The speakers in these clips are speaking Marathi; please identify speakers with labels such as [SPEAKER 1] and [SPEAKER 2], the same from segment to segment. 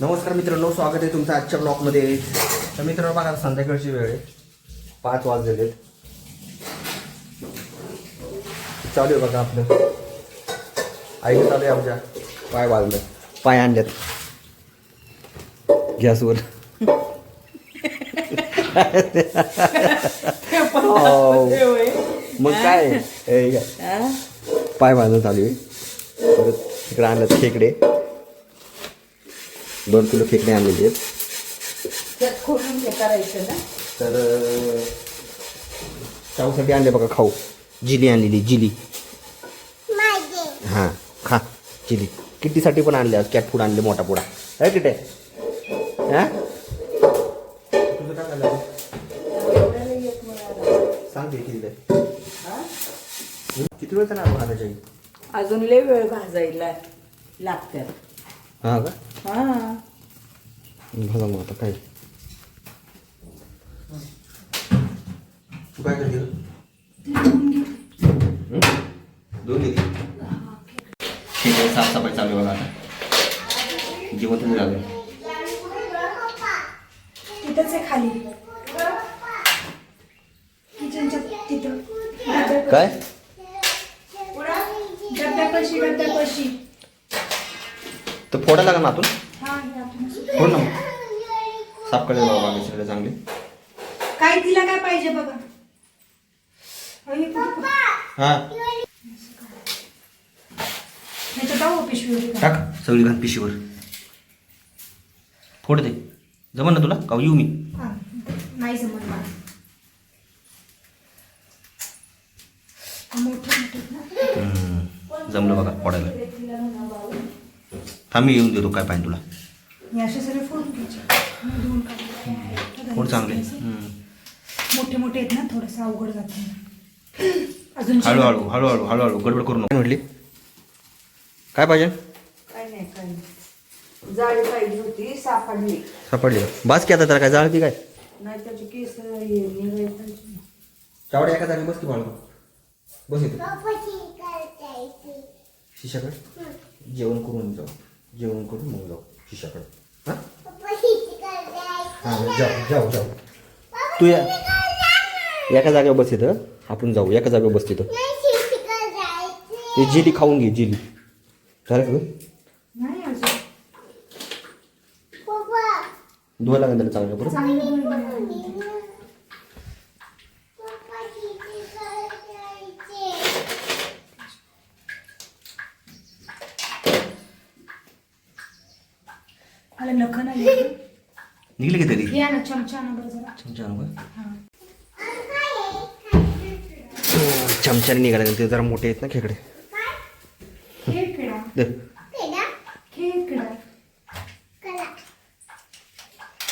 [SPEAKER 1] नमस्कार मित्रांनो स्वागत आहे तुमचं आजच्या ब्लॉगमध्ये तर मित्रांनो बघा संध्याकाळची वेळ आहे. पाच वाजलेले. चालू आहे बघा आपलं. आई चालू आहे आमच्या. पाय वाजलं. पाय आणल्यात गॅसवर. हो. मग काय? हे घ्या. पाय बांधणं चालू आहे. परत तिकडे आणलं खेकडे. दोन किलो खेकडे आणलेले आहेत. तर शाहूसाठी आणले बघा खाऊ. जिली आणलेली जिली. हां खा जिली. किट्टीसाठी पण आणले आज कॅट फूड आणले मोठा पुडा आहे किटे हां? तुझं काय झालं. सांग किती.
[SPEAKER 2] हा?
[SPEAKER 1] वेळ भाजायची आई
[SPEAKER 2] अजून लय वेळ भाजायला लागतात.
[SPEAKER 1] हां का?
[SPEAKER 2] हा
[SPEAKER 1] भाजा मग आता काय तू काय करते दोन घेते साफसफाई चालू आहे बघा आता जेवण तुम्ही झालं
[SPEAKER 3] तिथंच आहे खाली किचनच्या तिथं
[SPEAKER 1] काय
[SPEAKER 3] डब्यापाशी डब्यापाशी
[SPEAKER 1] तर फोडा लागा ना आतून. फोड ना मग. साफ करायला बाबा सगळे चांगले.
[SPEAKER 3] काय तिला काय पाहिजे बघा. अरे?
[SPEAKER 1] हां
[SPEAKER 3] ह्याच्यात जाऊ पिशवी
[SPEAKER 1] टाक. सगळी घाण पिशीवर फोड दे जमन ना तुला? का येऊ मी.
[SPEAKER 3] नाही जमत मला. मोठे मोठे. ना
[SPEAKER 1] हम्म, जमलं बघा फोडायला. थांब मी येऊन देतो काय पाहिजे तुला.
[SPEAKER 3] असे सगळे.
[SPEAKER 1] फोड चांगले.
[SPEAKER 3] मोठे मोठे आहेत ना थोडस अवघड जात. अजून
[SPEAKER 1] हळूहळू हळूहळू हळूहळू गडबड करू नको. म्हटली काय पाहिजे?
[SPEAKER 2] काय नाही काय नाही. जाळी पाहिजे होती सापडली.
[SPEAKER 1] सापडली? बास की आता त्याला काय जाळ की काय?
[SPEAKER 2] नाही त्याचे केस
[SPEAKER 1] चावड्या एका जागी बस की बाळू बस इथे. शिशाकडे? जेवण करून जाऊ. जेवण करून मग जाऊ शिशाकडे हां हां जाऊ जाऊ जाऊ तू या एका जागेवर बस इथं आपण जाऊ एका जागेवर बस तिथं ते जिली खाऊन घे जिली झालं का धुवायला लागेल त्याला चांगलं बरं
[SPEAKER 3] नाही येत.
[SPEAKER 1] निघले की तरी
[SPEAKER 3] या ना चमचा जरा
[SPEAKER 1] आणू का?
[SPEAKER 3] हा.
[SPEAKER 1] चमच्याने लागेल ते जरा मोठे आहेत ना खेकडे
[SPEAKER 3] खेळा
[SPEAKER 1] दे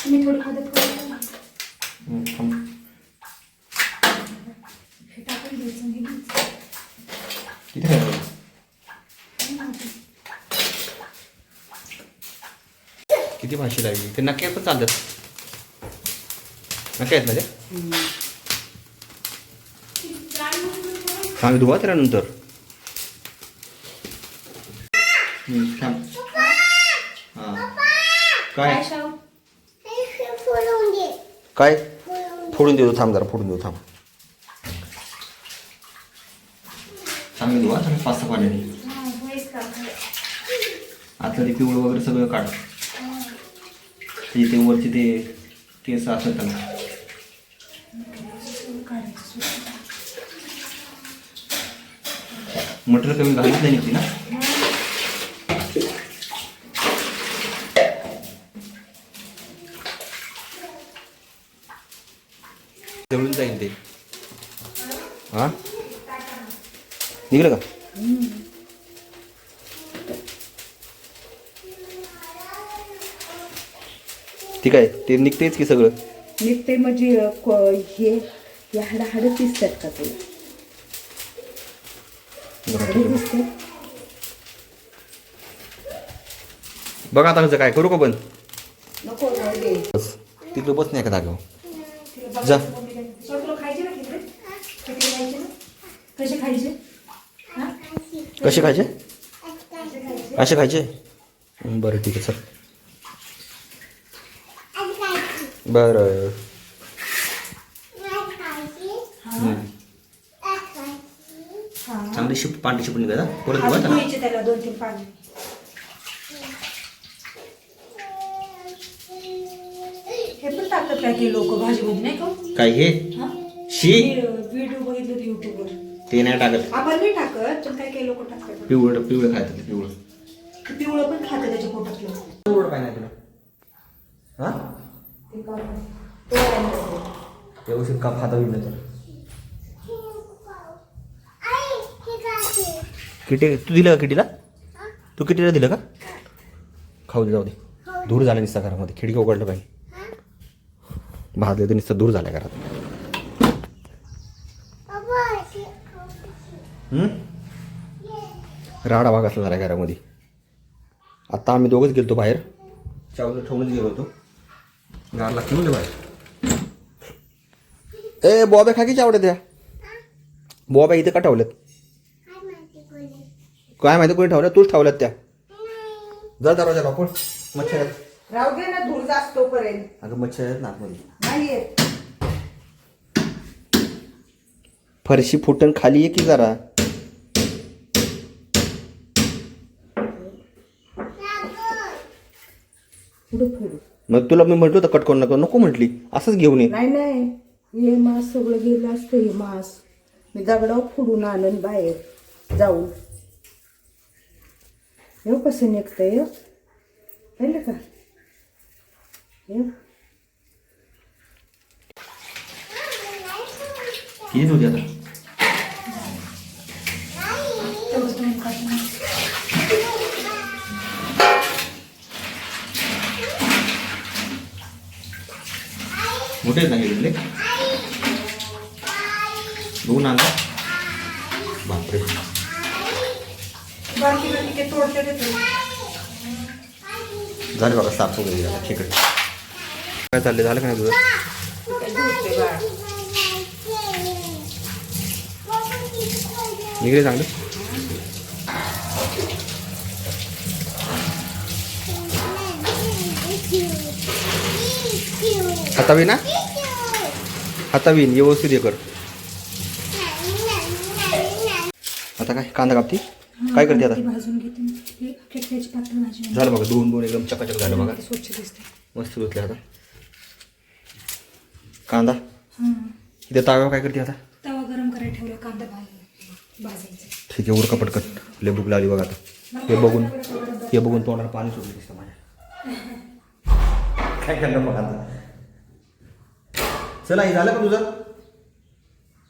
[SPEAKER 3] तुम्ही थोडी मदत करा
[SPEAKER 1] हम्म, थांब.
[SPEAKER 3] हे टाकून द्यायचं आणि हे घ्यायचं.
[SPEAKER 1] किती खायला किती भाषी लागली ते नक्की पण चालतात. नक्की आहेत ना ते? सांग धुवा त्यानंतर. हां. काय?
[SPEAKER 3] काय?
[SPEAKER 1] फोडून देतो थांब जरा फोडून देतो थांब. चांगलं धुवा चांगलं पाच पाण्याने? आतलं ते पिवळं वगैरे सगळं काढ. ते ते वरचे ते केस असतात त्याला. मटेरियल कमी घालत नाही ती ना? जळून जाईल ते. हा? निघलं का? ठीक आहे ते निघतेच की सगळं?
[SPEAKER 2] निघते म्हणजे क- हे या हाडा हाड दिसतात का तुला? हाडं दिसतात?
[SPEAKER 1] बघा आता कसं काय करू का बंद?
[SPEAKER 2] नको राहू दे.
[SPEAKER 1] बस तिथलं बस नाही का जागेवर.
[SPEAKER 3] तिला
[SPEAKER 1] जा.
[SPEAKER 3] बघायचं मम्मी काय. शाहू, तुला खायचे ना खेकडे? खेकडे खायचे ना? कसे खायचे? हा?
[SPEAKER 1] कसे खायचे?
[SPEAKER 3] कसे खायचे?
[SPEAKER 1] असे खायचे? बरं ठीक आहे सर बरं.
[SPEAKER 3] हा.
[SPEAKER 1] चांगली शिप पांढरी शिपून निघा परत
[SPEAKER 3] त्याला दोन तीन पाणी. हे पण टाकतात काय की लोक भाजीमध्ये नाही का?
[SPEAKER 1] काय हे?
[SPEAKER 3] हा?
[SPEAKER 1] शी?
[SPEAKER 3] व्हिडिओ बघितले होते युट्यूबवर
[SPEAKER 1] ते नाही टाकत.
[SPEAKER 3] आपण नाही टाकत पण काही काही लोक टाकतात.
[SPEAKER 1] पिवळं पिवळं खायचं ते पिवळं.
[SPEAKER 3] ते पिवळं पण खातं त्याच्या पोटातलं.
[SPEAKER 1] पिवळं काय नाही तुला. हा?
[SPEAKER 3] ते का तो
[SPEAKER 1] का खाता होईल नाही किटी तू दिलं का किटीला? तू किटीला दिलं का? खाऊ दे जाऊ दे. दूर झालं निसता घरामध्ये. खिडकी उघडलं पाहिजे. भाजले तर नुसतं दूर झाल्या घरात. राडा भाग असला झाला घरामध्ये. आता आम्ही दोघंच गेलतो बाहेर. चावलं ठेवूनच गेलो होतो. गारला घेऊन दे बाहेर ए बॉबे खा की चावडे द्या. बॉबे इथे का ठेवल्यात काय माहिती कोणी ठेवल्या तूच ठेवल्यात त्या. जा दरवाजा बापूळ मच्छर आहेत.
[SPEAKER 2] राहू दे ना धूर जास्त पर्यंत
[SPEAKER 1] अगं मच्छर आहेत ना आतमध्ये.
[SPEAKER 2] नाही येत
[SPEAKER 1] फरशी फुटण खाली आहे की जरा.
[SPEAKER 2] पुढं पुढं
[SPEAKER 1] मग तुला मी म्हटलं होतं कट करू नका नको म्हटली. असंच घेऊन ये.
[SPEAKER 2] नाही नाही. हे मास सगळं गेलं असतं हे मास. मी दगडावर फोडून आणून बाहेर जाऊन. येऊ कसं निघतंय हे? पाहिलं का? हे?
[SPEAKER 1] किती होती आता. मोठे नाही घेतले बघून आणला बापरे झाले बघा साफ वगैरे झालं खेकडे काय चाललंय झालं का नाही तुझं निघले चांगले हातावी ना हातावी व्यवस्थित हे कर. आता काय कांदा कापती? काय करते आता?
[SPEAKER 3] भाजून घेते
[SPEAKER 1] झालं बघा दोन दोन एकदम चकाचक झालं बघा.
[SPEAKER 3] स्वच्छ दिसते
[SPEAKER 1] मस्त धुतले आता. कांदा?
[SPEAKER 3] हां.
[SPEAKER 1] इथे ताव्यावर काय करते आता?
[SPEAKER 3] तवा गरम करायला ठेवला कांदा भाज भाजायचा.
[SPEAKER 1] ठीक आहे उरका पटकन. लय भूक लागली बघा आता. हे बघून हे बघून तोंडाला पाणी सुटलं दिसतं माझ्या. काय करणार मग आता? चला हे झालं का तुझं?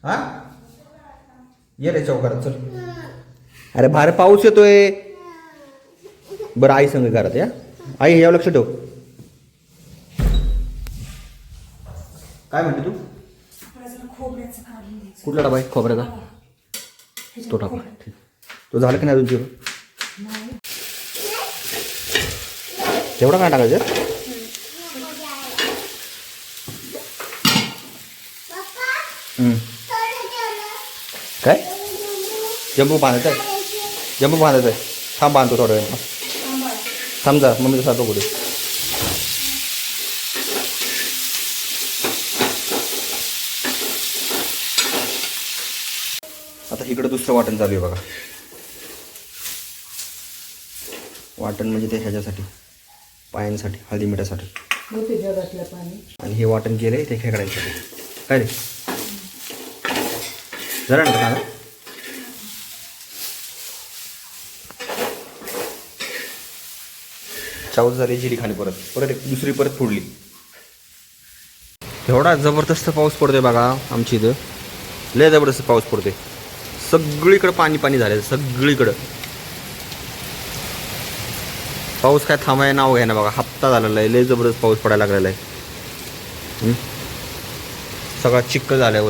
[SPEAKER 1] हा? ये रे चौकारात चल. अरे बाहेर पाऊस येतोय. बरं आई संग घरात या. आई यावं लक्ष ठेव. काय म्हणते तू? कुठला डबा आहे? खोबऱ्याचा. तो टाका. ठीक. तो झालं की नाही अजून तेवढा काय टाकायचं? काय? जम्बू बांधायचं आहे? जम्बू बांधायचं आहे. थांब बांधतो थोडं वेळ थांब जा मम्मीचा सारखं कुठे आता इकडं दुसरं वाटण चालू आहे बघा. वाटण म्हणजे ते ह्याच्यासाठी पायांसाठी हळदी मिठासाठी. आणि हे वाटण केलंय ते खेकड्यांसाठी. काय रे? ना कांदा चावल झाली जिरी खाली परत. परत एक दुसरी परत फोडली. एवढा जबरदस्त पाऊस पडतोय बघा आमच्या इथं. लय जबरदस्त पाऊस पडतोय. सगळीकडं पाणी पाणी झालं सगळीकडं. पाऊस काय थांबाय नाव घ्या ना बघा. हप्ता झालेला आहे लय जबरदस्त पाऊस पडायला लागलेला आहे? सगळा चिक्क झाला आहे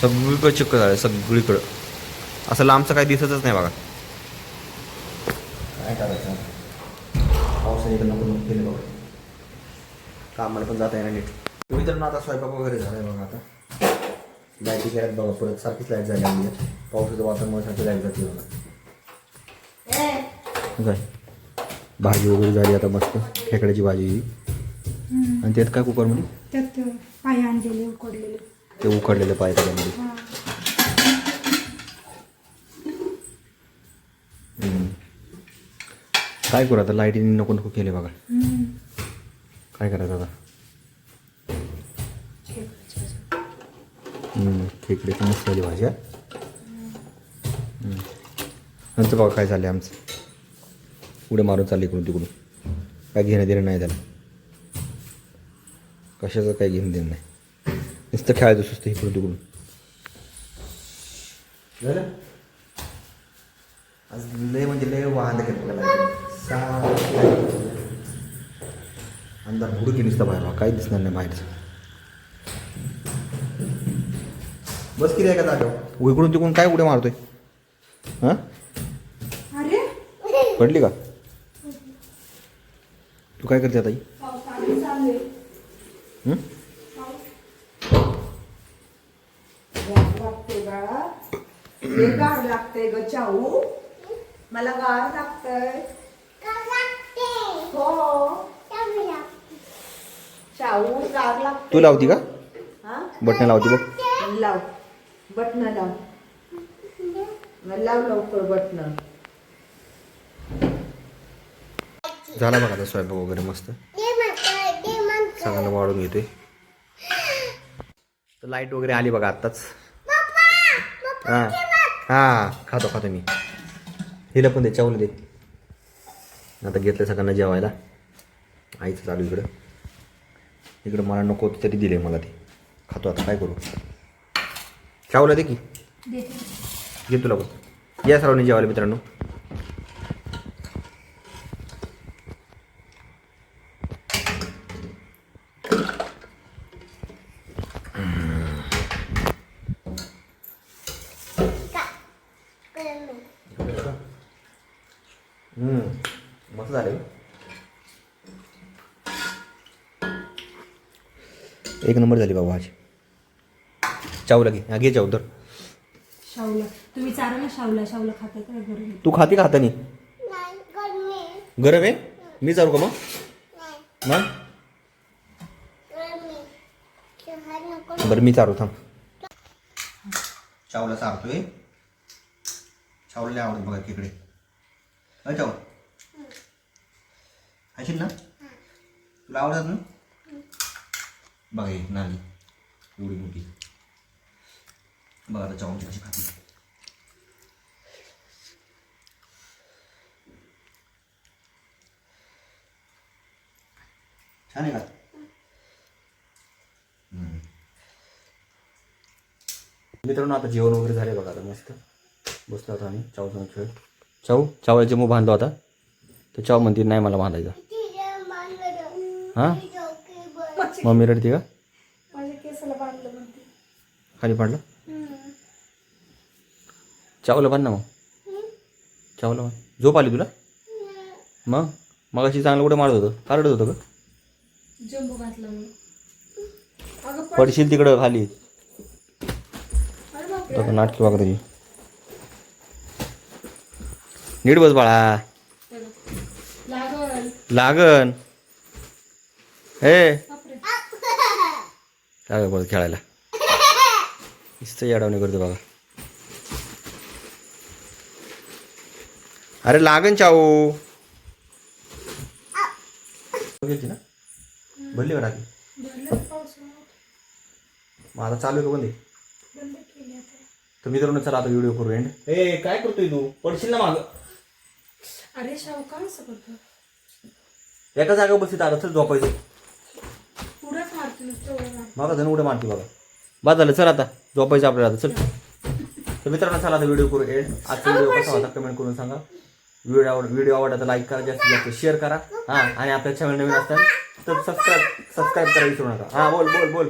[SPEAKER 1] सगळीकडं चिक्क झालं सगळीकडं. असं लांबचं काही दिसतच नाही बघा. काय करायचं? पावसाने इकडं नको नको केले बघा. कामाला पण जाता येणार नीट. तुम्ही तर ना आता स्वयंपाक वगैरे झाला आहे बघा आता. लाईटी गेल्यात बघा परत सारखीच लाइट झाली आली आहे पावसाचं वातावरण सारखी लाइट जाते बघा. काय भाजी वगैरे झाली आता मस्त. खेकड्याची भाजी. आणि त्यात काय कुकरमध्ये
[SPEAKER 3] त्यात पाय आणलेले उकडलेले.
[SPEAKER 1] ते उकडलेलं पाहिजे त्याच्यामध्ये. काय करू आता? लाईटीने नको नको केले बघा. काय करायचं आता
[SPEAKER 3] खेकडे भाजी.
[SPEAKER 1] मस्त झाली भाजी नंतर बघा काय झालं आमचं. उड्या मारून चालले इकडून तिकडून. काय घेणं देणं नाही त्याला. कशाचं काय घेणं देणं नाही. नुसतं खेळायचं सुस्त इकडून तिकडून झालं आज लय म्हणजे लय वाहन अंधार भुडकी नुसतं बाहेर बा, काही दिसणार नाही बाहेरचं बस किती आहे का जागा इकडून तिकडून काय उड्या मारतोय हां
[SPEAKER 3] अरे
[SPEAKER 1] पडली का तू काय करते आता
[SPEAKER 2] गार लागते बाळा. हे गार लागते ग चाऊ. मला गार लागतंय. हो. चाऊ गार लागते
[SPEAKER 1] तू लावती का?
[SPEAKER 2] हा?
[SPEAKER 1] बटणं लावती बघ.
[SPEAKER 2] लाव. बटन लाव. लाव लवकर बटन
[SPEAKER 1] झाला बघा आता स्वयंपाक वगैरे मस्त. सगळ्यांना वाढून तर लाइट वगैरे आली बघा आत्ताच. हां हां खातो खातो मी हिला पण दे चावलं दे आता घेतलं सगळ्यांना जेवायला आईचं चालू इकडं इकडं मला नको होतं तरी दिले मला ते खातो आता काय करू चावलं दे की घे तुला पण या सर्वांनी जेवायला मित्रांनो हम्म, मस्त झाले एक नंबर झाली बाबा भाजी चावला घे. हा घे चाव तर
[SPEAKER 3] शावला तुम्ही चारा ना शावला शावला
[SPEAKER 1] तू खाते का हाताने गरम आहे. मी चालू का मग? मग? बरं मी चालू थांब. चावला सारतोय. चावला आवडत बघा तिकडे अ चाव खाशील ना? तुला आवडतात ना? बघा हे नाली. एवढी मोठी. बघा आता चावून कशी खाते छान आहे का. मित्रांनो आता जेवण वगैरे झाले बघा आता मस्त. बसलो आता आम्ही चाव जाऊन खेळ. चाऊ चावळ्याचे मग बांधलो आता? तर चाव म्हणते नाही मला बांधायचा हां? मम्मी रडते का? खाली पडलं चावलं बांध ना मग? चावलं बांध झोप आली तुला? मग? मग अशी चांगलं कुठे मारत होतं? का? रडत होतं का पडशील तिकडं खाली. नाटकी वागत तुझी नीट बस बाळा. लागन. हे काय बघ खेळायला. नुसतं येडवणे करतो बघा. अरे लागन चाऊ. घेतली ना? भरली का टाकी? मग आता चालू आहे का बंद
[SPEAKER 3] आता
[SPEAKER 1] तर मित्रांनो चला आता व्हिडिओ करू एंड ए काय करतोय तू? पडशील ना माग.
[SPEAKER 3] अरे शाव का असं करतो
[SPEAKER 1] एका जागा बसली आता चल झोपायचं.
[SPEAKER 3] पुढंच मारतो नुसतं उड्या मारतो.
[SPEAKER 1] मागा जण उड्या मारते बघा बाद झालं चल आता. झोपायचं आपल्याला आता चल. तर मित्रांनो चला आता व्हिडिओ करू एंड आजचा व्हिडिओ कसा होता कमेंट करून सांगा. व्हिडिओ आवड व्हिडिओ आवडला तर लाईक करा जास्तीत जास्त शेअर करा. हां आणि आपल्या चॅनल नवीन असताल तर सबस्क्राईब सबस्क्राईब करायला विसरू नका. हां बोल बोल बोल.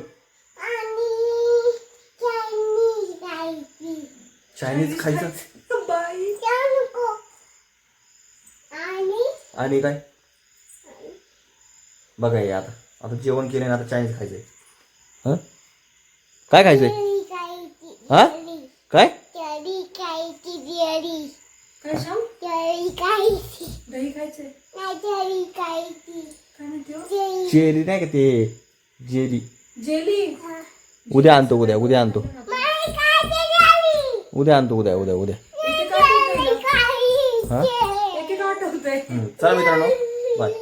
[SPEAKER 1] चायनीज खायचं?
[SPEAKER 3] बाई.
[SPEAKER 1] आणि? काय? बघा हे आता. आता जेवण केलं ना आता चायनीज खायचंय. हां? काय खायचंय? हा? काय?
[SPEAKER 3] काय शाव दही खायचंय? काय म्हणते हो?
[SPEAKER 1] चेरी नाही का ते? जेली.
[SPEAKER 3] जेली?
[SPEAKER 1] उद्या आणतो उद्या उद्या आणतो. उद्या आणतो उद्या उद्या उद्या.
[SPEAKER 3] एक एक आठवतंय
[SPEAKER 1] हा?
[SPEAKER 3] एक आठवतंय
[SPEAKER 1] चला मित्रांनो बाय.